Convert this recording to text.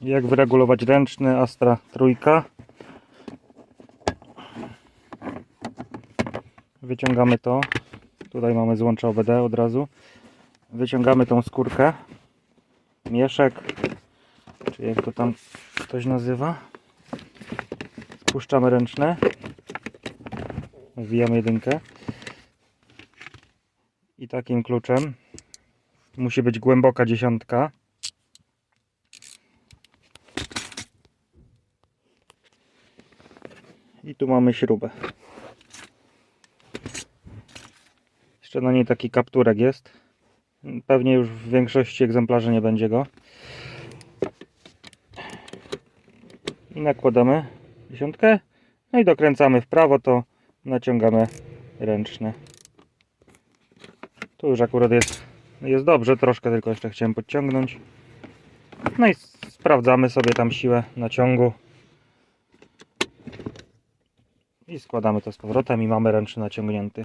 Jak wyregulować ręczny Astra trójka. Wyciągamy to. Tutaj mamy złącze OBD od razu. Wyciągamy tą skórkę. Mieszek. Czy jak to tam ktoś nazywa. Spuszczamy ręczne. Wbijamy jedynkę. I takim kluczem musi być głęboka dziesiątka. I tu mamy śrubę. Jeszcze na niej taki kapturek jest. Pewnie już w większości egzemplarzy nie będzie go. I nakładamy dziesiątkę. No i dokręcamy w prawo, to naciągamy ręczne. Tu już akurat jest, jest dobrze, troszkę tylko jeszcze chciałem podciągnąć. No i sprawdzamy sobie tam siłę naciągu. I składamy to z powrotem i mamy ręczny naciągnięty.